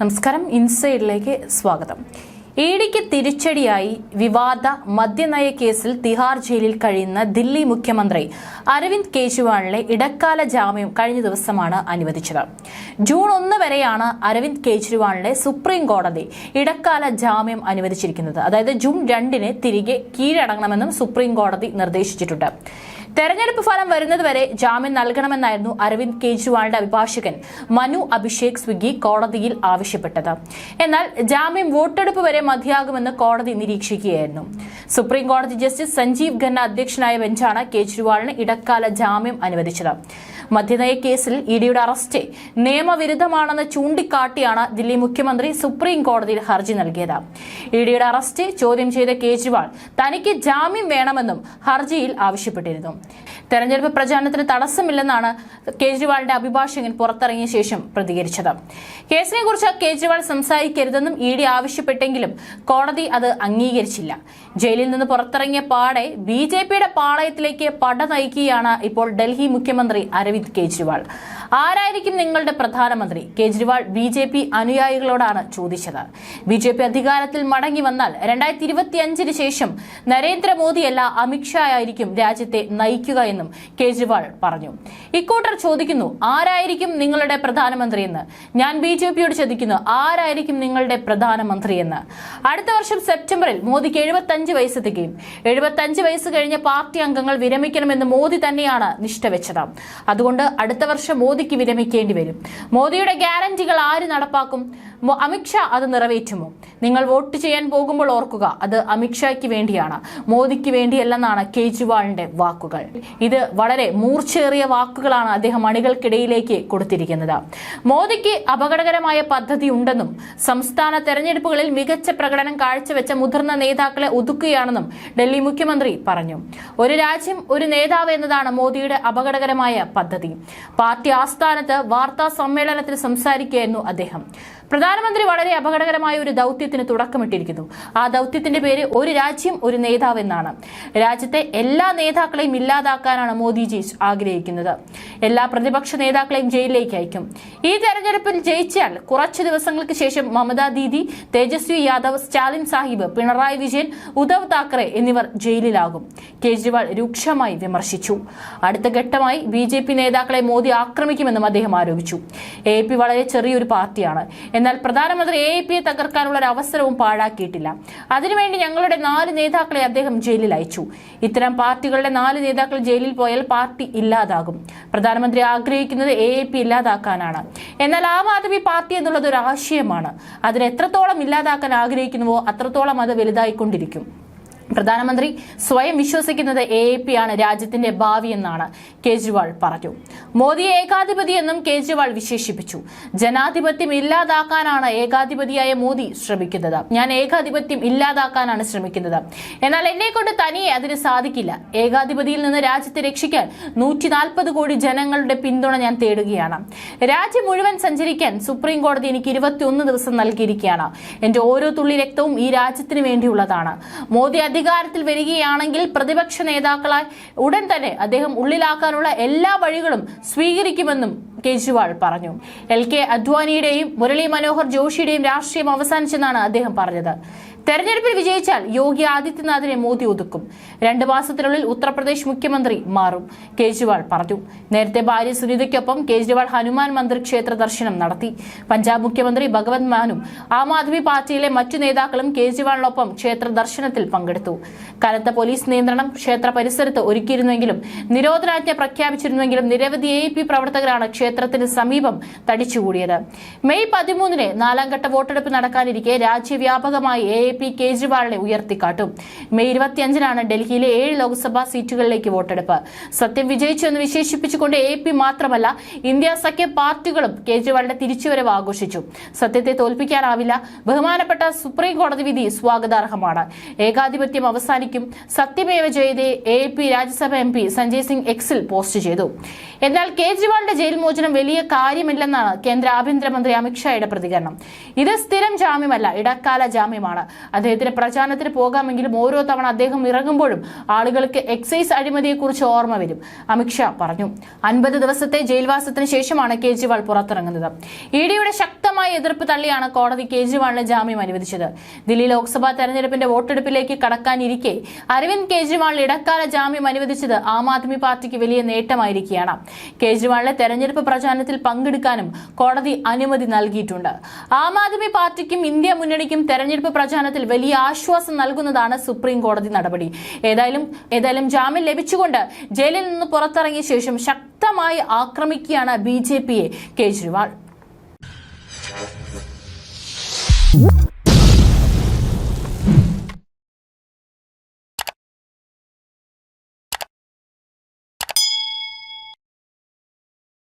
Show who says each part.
Speaker 1: നമസ്കാരം ഇൻസൈഡിലേക്ക് സ്വാഗതം ഇ ഡിക്ക് തിരിച്ചടിയായി വിവാദ മദ്യനയ കേസിൽ തിഹാർ ജയിലിൽ കഴിയുന്ന ദില്ലി മുഖ്യമന്ത്രി അരവിന്ദ് കേജ്രിവാളിലെ ഇടക്കാല ജാമ്യം കഴിഞ്ഞ ദിവസമാണ് അനുവദിച്ചത് ജൂൺ ഒന്ന് വരെയാണ് അരവിന്ദ് കേജ്രിവാളിനെ സുപ്രീം കോടതി ഇടക്കാല ജാമ്യം അനുവദിച്ചിരിക്കുന്നത് അതായത് ജൂൺ രണ്ടിന് തിരികെ കീഴടങ്ങണമെന്നും സുപ്രീം കോടതി നിർദ്ദേശിച്ചിട്ടുണ്ട് തെരഞ്ഞെടുപ്പ് ഫലം വരുന്നതുവരെ ജാമ്യം നൽകണമെന്നായിരുന്നു അരവിന്ദ് കെജ്രിവാളിന്റെ അഭിഭാഷകൻ മനു അഭിഷേക് സ്വിഗ്ഗി കോടതിയിൽ ആവശ്യപ്പെട്ടത് എന്നാൽ ജാമ്യം വോട്ടെടുപ്പ് വരെ മതിയാകുമെന്ന് കോടതി നിരീക്ഷിക്കുകയായിരുന്നു സുപ്രീം കോടതി ജസ്റ്റിസ് സഞ്ജീവ് ഖന്ന അധ്യക്ഷനായ ബെഞ്ചാണ് കെജ്രിവാളിന് ഇടക്കാല ജാമ്യം അനുവദിച്ചത് മദ്യനയ കേസിൽ ഇഡിയുടെ അറസ്റ്റ് നിയമവിരുദ്ധമാണെന്ന് ചൂണ്ടിക്കാട്ടിയാണ് ദില്ലി മുഖ്യമന്ത്രി സുപ്രീം കോടതിയിൽ ഹർജി നൽകിയത് ഇഡിയുടെ അറസ്റ്റ് ചോദ്യം ചെയ്ത കേജ്രിവാൾ തനിക്ക് ജാമ്യം വേണമെന്നും ഹർജിയിൽ ആവശ്യപ്പെട്ടിരുന്നു തെരഞ്ഞെടുപ്പ് പ്രചാരണത്തിന് തടസ്സമില്ലെന്നാണ് കേജ്രിവാളിന്റെ അഭിഭാഷകൻ പുറത്തിറങ്ങിയ ശേഷം പ്രതികരിച്ചത് കേസിനെ കുറിച്ച് കേജ്രിവാൾ സംസാരിക്കരുതെന്നും ഇ ഡി ആവശ്യപ്പെട്ടെങ്കിലും കോടതി അത് അംഗീകരിച്ചില്ല ജയിലിൽ നിന്ന് പുറത്തിറങ്ങിയ പാടെ ബി ജെ പിയുടെ പാളയത്തിലേക്ക് പട നയിക്കുകയാണ് ഇപ്പോൾ ഡൽഹി മുഖ്യമന്ത്രി അരവിന്ദ് അരവിന്ദ് കെജ്രിവാൾ ആരായിരിക്കും നിങ്ങളുടെ പ്രധാനമന്ത്രി കെജ്രിവാൾ ബി ജെ പി അനുയായികളോടാണ് ചോദിച്ചത് ബി ജെ പി അധികാരത്തിൽ മടങ്ങി വന്നാൽ രണ്ടായിരത്തി അഞ്ചിന് ശേഷം നരേന്ദ്രമോദിയല്ല അമിത്ഷാ ആയിരിക്കും രാജ്യത്തെ നയിക്കുക എന്നും കെജ്രിവാൾ പറഞ്ഞു ഇക്കൂട്ടർ ചോദിക്കുന്നു ആരായിരിക്കും നിങ്ങളുടെ പ്രധാനമന്ത്രി എന്ന് ഞാൻ ബി ജെ പിയോട് ചോദിക്കുന്നു ആരായിരിക്കും നിങ്ങളുടെ പ്രധാനമന്ത്രി എന്ന് അടുത്ത വർഷം സെപ്റ്റംബറിൽ മോദിക്ക് എഴുപത്തഞ്ച് വയസ്സ് തികയും എഴുപത്തഞ്ച് വയസ്സ് കഴിഞ്ഞ പാർട്ടി അംഗങ്ങൾ വിരമിക്കണമെന്ന് മോദി തന്നെയാണ് വെച്ചത് അതുകൊണ്ട് കൊണ്ട് അടുത്ത വർഷം മോദിക്ക് വിരമിക്കേണ്ടി വരും മോദിയുടെ ഗ്യാരണ്ടികൾ ആര് നടപ്പാക്കും അമിത്ഷാ അത് നിറവേറ്റുമോ നിങ്ങൾ വോട്ട് ചെയ്യാൻ പോകുമ്പോൾ ഓർക്കുക അത് അമിത്ഷായ്ക്ക് വേണ്ടിയാണ് മോദിക്ക് വേണ്ടിയല്ലെന്നാണ് കേജ്രിവാളിന്റെ വാക്കുകൾ ഇത് വളരെ മൂർച്ചേറിയ വാക്കുകളാണ് അദ്ദേഹം അണികൾക്കിടയിലേക്ക് കൊടുത്തിരിക്കുന്നത് മോദിക്ക് അപകടകരമായ പദ്ധതി ഉണ്ടെന്നും സംസ്ഥാന തെരഞ്ഞെടുപ്പുകളിൽ മികച്ച പ്രകടനം കാഴ്ചവെച്ച മുതിർന്ന നേതാക്കളെ ഒതുക്കുകയാണെന്നും ഡൽഹി മുഖ്യമന്ത്രി പറഞ്ഞു ഒരു രാജ്യം ഒരു നേതാവ് എന്നതാണ് മോദിയുടെ അപകടകരമായ പദ്ധതി പാർട്ടി ആസ്ഥാനത്ത് വാർത്താ സമ്മേളനത്തിൽ സംസാരിക്കുകയായിരുന്നു അദ്ദേഹം പ്രധാനമന്ത്രി വളരെ അപകടകരമായ ഒരു ദൗത്യത്തിന് തുടക്കമിട്ടിരിക്കുന്നു ആ ദൗത്യത്തിന്റെ പേര് ഒരു രാജ്യം ഒരു നേതാവെന്നാണ് രാജ്യത്തെ എല്ലാ നേതാക്കളെയും ഇല്ലാതാക്കാനാണ് മോദിജി ആഗ്രഹിക്കുന്നത് എല്ലാ പ്രതിപക്ഷ നേതാക്കളെയും ജയിലിലേക്ക് അയക്കും ഈ തെരഞ്ഞെടുപ്പിൽ ജയിച്ചാൽ കുറച്ചു ദിവസങ്ങൾക്ക് ശേഷം മമതാ ദീദി തേജസ്വി യാദവ് സ്റ്റാലിൻ സാഹിബ് പിണറായി വിജയൻ ഉദ്ധവ് താക്കറെ എന്നിവർ ജയിലിലാകും കേജ്രിവാൾ രൂക്ഷമായി വിമർശിച്ചു അടുത്ത ഘട്ടമായി ബി നേതാക്കളെ മോദി ആക്രമിക്കുമെന്നും അദ്ദേഹം ആരോപിച്ചു എ വളരെ ചെറിയൊരു പാർട്ടിയാണ് എന്നാൽ പ്രധാനമന്ത്രി എ പി യെ തകർക്കാനുള്ള ഒരു അവസരവും പാഴാക്കിയിട്ടില്ല അതിനുവേണ്ടി ഞങ്ങളുടെ നാല് നേതാക്കളെ അദ്ദേഹം ജയിലിൽ അയച്ചു ഇത്തരം പാർട്ടികളുടെ നാല് നേതാക്കൾ ജയിലിൽ പോയാൽ പാർട്ടി ഇല്ലാതാകും പ്രധാനമന്ത്രി ആഗ്രഹിക്കുന്നത് എ പി ഇല്ലാതാക്കാനാണ് എന്നാൽ ആം ആദ്മി പാർട്ടി എന്നുള്ളത് ഒരു ആശയമാണ് അതിന് എത്രത്തോളം ഇല്ലാതാക്കാൻ ആഗ്രഹിക്കുന്നുവോ അത്രത്തോളം അത് വലുതായിക്കൊണ്ടിരിക്കും പ്രധാനമന്ത്രി സ്വയം വിശ്വസിക്കുന്നത് എ എ പി ആണ് രാജ്യത്തിന്റെ ഭാവിയെന്നാണ് കേജ്രിവാൾ പറഞ്ഞു മോദിയെ ഏകാധിപതി എന്നും കേജ്രിവാൾ വിശേഷിപ്പിച്ചു ജനാധിപത്യം ഇല്ലാതാക്കാനാണ് ഏകാധിപതിയായ മോദി ശ്രമിക്കുന്നത് ഞാൻ ഏകാധിപത്യം ഇല്ലാതാക്കാനാണ് ശ്രമിക്കുന്നത് എന്നാൽ എന്നെ കൊണ്ട് തനിയെ അതിന് സാധിക്കില്ല ഏകാധിപതിയിൽ നിന്ന് രാജ്യത്തെ രക്ഷിക്കാൻ നൂറ്റി കോടി ജനങ്ങളുടെ പിന്തുണ ഞാൻ തേടുകയാണ് രാജ്യം മുഴുവൻ സഞ്ചരിക്കാൻ സുപ്രീം കോടതി എനിക്ക് ഇരുപത്തിയൊന്ന് ദിവസം നൽകിയിരിക്കുകയാണ് എന്റെ ഓരോ തുള്ളി രക്തവും ഈ രാജ്യത്തിന് വേണ്ടിയുള്ളതാണ് മോദി അധികാരത്തിൽ വരികയാണെങ്കിൽ പ്രതിപക്ഷ നേതാക്കളായി ഉടൻ തന്നെ അദ്ദേഹം ഉള്ളിലാക്കാനുള്ള എല്ലാ വഴികളും സ്വീകരിക്കുമെന്നും കെജ്രിവാൾ പറഞ്ഞു എൽ കെ അദ്വാനിയുടെയും മുരളി മനോഹർ ജോഷിയുടെയും രാഷ്ട്രീയം അവസാനിച്ചെന്നാണ് അദ്ദേഹം പറഞ്ഞത് തെരഞ്ഞെടുപ്പിൽ വിജയിച്ചാൽ യോഗി ആദിത്യനാഥിനെ മോദി ഒതുക്കും രണ്ട് മാസത്തിനുള്ളിൽ ഉത്തർപ്രദേശ് മുഖ്യമന്ത്രി മാറും കേജ്രിവാൾ പറഞ്ഞു നേരത്തെ ഭാര്യ സുനിതയ്ക്കൊപ്പം കേജ്രിവാൾ ഹനുമാൻ മന്ദിർ ക്ഷേത്ര ദർശനം നടത്തി പഞ്ചാബ് മുഖ്യമന്ത്രി ഭഗവത് മാനും ആം ആദ്മി പാർട്ടിയിലെ മറ്റു നേതാക്കളും കേജ്രിവാളിനൊപ്പം ക്ഷേത്ര ദർശനത്തിൽ പങ്കെടുത്തു കനത്ത പോലീസ് നിയന്ത്രണം ക്ഷേത്ര പരിസരത്ത് ഒരുക്കിയിരുന്നെങ്കിലും നിരോധനാജ്ഞ പ്രഖ്യാപിച്ചിരുന്നെങ്കിലും നിരവധി എ പ്രവർത്തകരാണ് ക്ഷേത്രത്തിന് സമീപം തടിച്ചുകൂടിയത് മെയ് പതിമൂന്നിന് നാലാംഘട്ട വോട്ടെടുപ്പ് നടക്കാനിരിക്കെ രാജ്യവ്യാപകമായി എ പി കേജ്രിവാളിനെ ഉയർത്തിക്കാട്ടും മെയ് ഇരുപത്തിയഞ്ചിനാണ് ഡൽഹിയിലെ ഏഴ് ലോക്സഭാ സീറ്റുകളിലേക്ക് വോട്ടെടുപ്പ് സത്യം വിജയിച്ചു എന്ന് വിശേഷിപ്പിച്ചുകൊണ്ട് എ പി മാത്രമല്ല ഇന്ത്യ സഖ്യ പാർട്ടികളും കേജ്രിവാളിന്റെ തിരിച്ചുവരവ് ആഘോഷിച്ചു സത്യത്തെ തോൽപ്പിക്കാനാവില്ല ബഹുമാനപ്പെട്ട സുപ്രീം കോടതി വിധി സ്വാഗതാർഹമാണ് ഏകാധിപത്യം അവസാനിക്കും സത്യമേവ ജയതേ A P Rajya Sabha M P Sanjay Singh എക്സിൽ പോസ്റ്റ് ചെയ്തു എന്നാൽ കേജ്രിവാളിന്റെ ജയിൽ മോചനം വലിയ കാര്യമില്ലെന്നാണ് കേന്ദ്ര ആഭ്യന്തരമന്ത്രി അമിത്ഷായുടെ പ്രതികരണം ഇത് സ്ഥിരം ജാമ്യമല്ല ഇടക്കാല ജാമ്യമാണ് അദ്ദേഹത്തിന് പ്രചാരണത്തിന് പോകാമെങ്കിലും ഓരോ തവണ അദ്ദേഹം ഇറങ്ങുമ്പോഴും ആളുകൾക്ക് എക്സൈസ് അഴിമതിയെക്കുറിച്ച് ഓർമ്മ വരും അമിത്ഷാ പറഞ്ഞു അൻപത് ദിവസത്തെ ജയിൽവാസത്തിന് ശേഷമാണ് കേജ്രിവാൾ പുറത്തിറങ്ങുന്നത് ഇ ഡിയുടെ ശക്തമായ എതിർപ്പ് തള്ളിയാണ് കോടതി കേജ്രിവാളിന് ജാമ്യം അനുവദിച്ചത് ദില്ലി ലോക്സഭാ തെരഞ്ഞെടുപ്പിന്റെ വോട്ടെടുപ്പിലേക്ക് കടക്കാനിരിക്കെ അരവിന്ദ് കേജ്രിവാൾ ഇടക്കാല ജാമ്യം അനുവദിച്ചത് ആം ആദ്മി പാർട്ടിക്ക് വലിയ നേട്ടമായിരിക്കുകയാണ് കേജ്രിവാളിന് തെരഞ്ഞെടുപ്പ് പ്രചാരണത്തിൽ പങ്കെടുക്കാനും കോടതി അനുമതി നൽകിയിട്ടുണ്ട് ആം ആദ്മി പാർട്ടിക്കും ഇന്ത്യ മുന്നണിക്കും തെരഞ്ഞെടുപ്പ് പ്രചാരണ കാര്യത്തിൽ വലിയ ആശ്വാസം നൽകുന്നതാണ് സുപ്രീം കോടതി നടപടി ഏതായാലും ഏതായാലും ജാമ്യം ലഭിച്ചുകൊണ്ട് ജയിലിൽ നിന്ന് പുറത്തിറങ്ങിയ ശേഷം ശക്തമായി ആക്രമിക്കുകയാണ് ബി ജെ പിയെ കേജ്രിവാൾ